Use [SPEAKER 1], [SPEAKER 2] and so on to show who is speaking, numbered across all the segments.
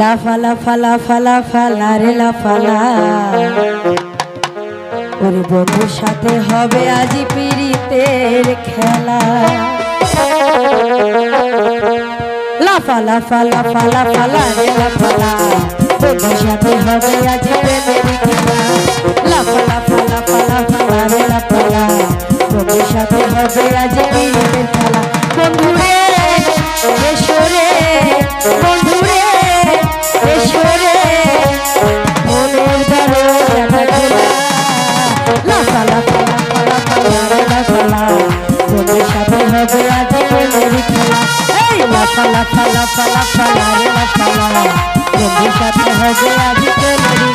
[SPEAKER 1] লাফালা ফালা ফালা ফালা রে লাফালা ওরে বন্ধুর সাথে হবে আজি পিরিতের খেলা লাফা লাফা লাফা লাফা রে লাফালা বন্ধুর সাথে হবে আজি প্রেমের খেলা লাফা লাফা লাফা লাফা রে লাফালা বন্ধুর সাথে হবে আজি পিরিতের খেলা বন্ধুরে এসরে বন্ধুরে এসরে সাথে হবে আজ প্রেমের খেলা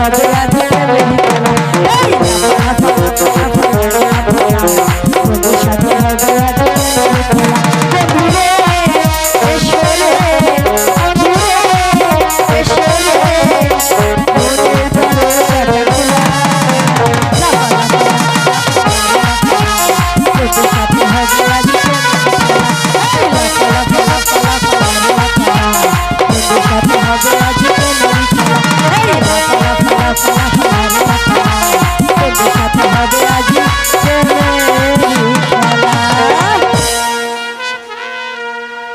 [SPEAKER 1] রাধে রাধে